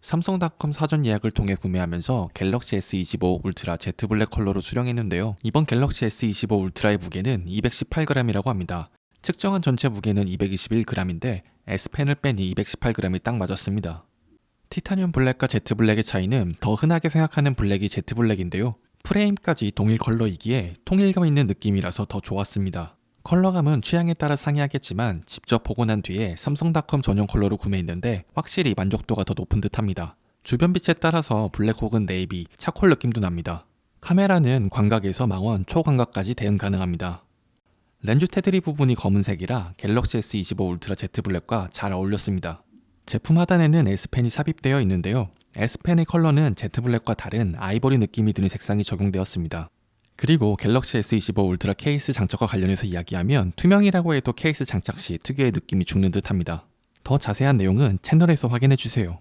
삼성닷컴 사전 예약을 통해 구매하면서 갤럭시 S25 울트라 Z 블랙 컬러로 수령했는데요. 이번 갤럭시 S25 울트라의 무게는 218g이라고 합니다. 측정한 전체 무게는 221g인데 S펜을 빼니 218g이 딱 맞았습니다. 티타늄 블랙과 Z 블랙의 차이는 더 흔하게 생각하는 블랙이 Z 블랙인데요. 프레임까지 동일 컬러이기에 통일감 있는 느낌이라서 더 좋았습니다. 컬러감은 취향에 따라 상이하겠지만 직접 보고 난 뒤에 삼성닷컴 전용 컬러로 구매했는데 확실히 만족도가 더 높은 듯 합니다. 주변 빛에 따라서 블랙 혹은 네이비, 차콜 느낌도 납니다. 카메라는 광각에서 망원, 초광각까지 대응 가능합니다. 렌즈 테두리 부분이 검은색이라 갤럭시 S25 울트라 Z 블랙과 잘 어울렸습니다. 제품 하단에는 S펜이 삽입되어 있는데요. S펜의 컬러는 Z 블랙과 다른 아이보리 느낌이 드는 색상이 적용되었습니다. 그리고 갤럭시 S25 울트라 케이스 장착과 관련해서 이야기하면 투명이라고 해도 케이스 장착 시 특유의 느낌이 죽는 듯합니다. 더 자세한 내용은 채널에서 확인해 주세요.